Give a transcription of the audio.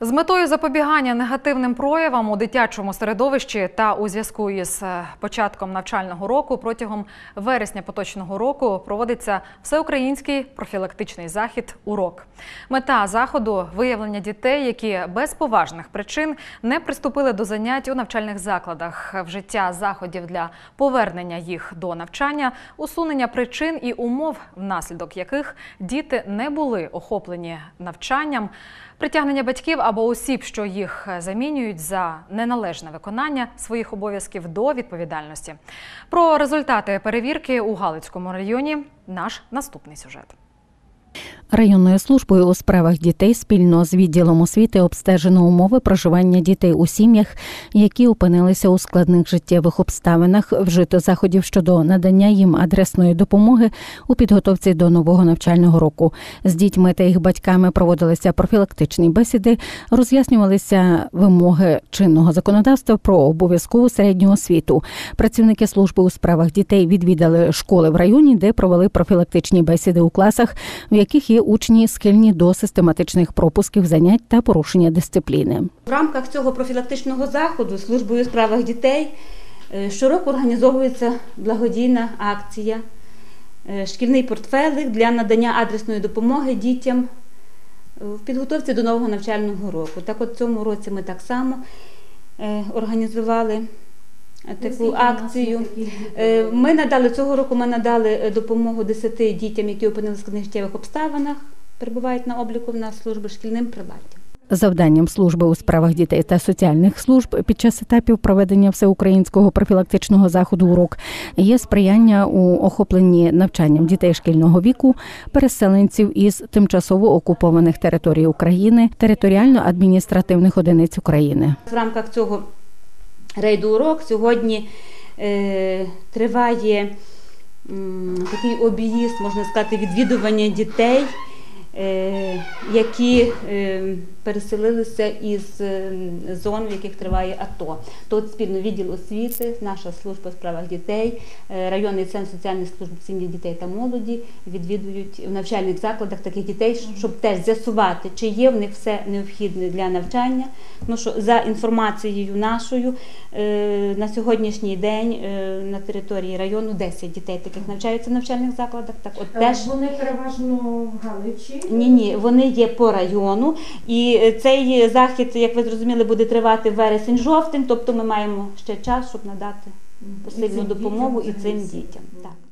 З метою запобігання негативним проявам у дитячому середовищі та у зв'язку із е, початком навчального року протягом вересня поточного року проводиться всеукраїнський профілактичний захід Урок. Мета заходу виявлення дітей, які без поважних причин не приступили до занять у навчальних закладах, вжиття заходів для повернення їх до навчання, усунення причин і умов, внаслідок яких діти не були охоплені навчанням. Притягнення батьків або осіб, що їх замінюють за неналежне виконання своїх обов'язків до відповідальності. Про результати перевірки у Галицькому районі наш наступний сюжет. Районною службою у справах дітей спільно з відділом освіти обстежено умови проживання дітей у сім'ях, які опинилися у складних життєвих обставинах, вжито заходів щодо надання їм адресної допомоги у підготовці до нового навчального року. З дітьми та їх батьками проводилися профілактичні бесіди, роз'яснювалися вимоги чинного законодавства про обов'язкову середню освіту. Працівники служби у справах дітей відвідали школи в районі, де провели профілактичні бесіди у класах, в яких є учні схильні до систематичних пропусків занять та порушення дисципліни. В рамках цього профілактичного заходу службою у справах дітей е, щороку організовується благодійна акція е, Шкільний портфелик для надання адресної допомоги дітям е, в підготовці до нового навчального року. Так от цьому році ми так само організували таку акцію. Е, Ми надали цього року. Ми надали е, допомогу 10 дітям, які опинилися в складних обставинах, перебувають на обліку в нас служби шкільним приладдям. Завданням служби у справах дітей та соціальних служб під час етапів проведення всеукраїнського профілактичного заходу урок є сприяння у охопленні навчанням дітей шкільного віку, переселенців із тимчасово окупованих територій України, територіально-адміністративних одиниць України. В рамках цього рейду урок. Сьогодні е, триває м, такий об'їзд, можна сказати, відвідування дітей, які е, переселилися із е, зон, в яких триває АТО. Тут спільно відділ освіти, наша служба у справах дітей, е, районний центр соціальних служб сім'ї дітей та молоді відвідують в навчальних закладах таких дітей, щоб теж з'ясувати, чи є в них все необхідне для навчання. Тому що за інформацією нашою е, на сьогоднішній день е, на території району 10 дітей таких навчаються в навчальних закладах. Так, от теж Вони переважно в Галичі. Ні, ні, вони є по району, і е, цей захід, як ви зрозуміли, буде тривати вересень-жовтень. Тобто ми маємо ще час, щоб надати посильну допомогу і цим дітям. Так.